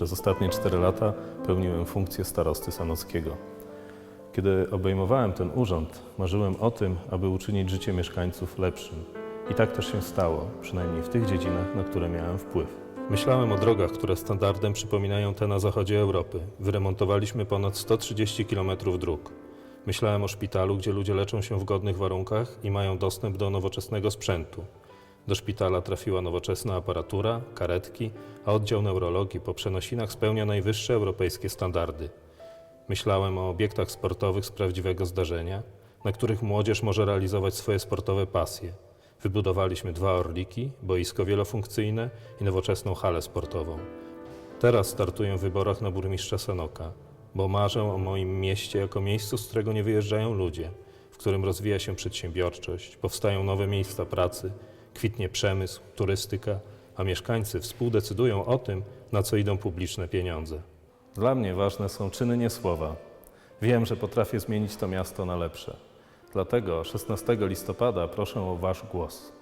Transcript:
Przez ostatnie 4 lata pełniłem funkcję starosty sanockiego. Kiedy obejmowałem ten urząd, marzyłem o tym, aby uczynić życie mieszkańców lepszym. I tak też się stało, przynajmniej w tych dziedzinach, na które miałem wpływ. Myślałem o drogach, które standardem przypominają te na zachodzie Europy. Wyremontowaliśmy ponad 130 km dróg. Myślałem o szpitalu, gdzie ludzie leczą się w godnych warunkach i mają dostęp do nowoczesnego sprzętu. Do szpitala trafiła nowoczesna aparatura, karetki, a oddział neurologii po przenosinach spełnia najwyższe europejskie standardy. Myślałem o obiektach sportowych z prawdziwego zdarzenia, na których młodzież może realizować swoje sportowe pasje. Wybudowaliśmy dwa orliki, boisko wielofunkcyjne i nowoczesną halę sportową. Teraz startuję w wyborach na burmistrza Sanoka, bo marzę o moim mieście jako miejscu, z którego nie wyjeżdżają ludzie, w którym rozwija się przedsiębiorczość, powstają nowe miejsca pracy, kwitnie przemysł, turystyka, a mieszkańcy współdecydują o tym, na co idą publiczne pieniądze. Dla mnie ważne są czyny, nie słowa. Wiem, że potrafię zmienić to miasto na lepsze. Dlatego 16 listopada proszę o Wasz głos.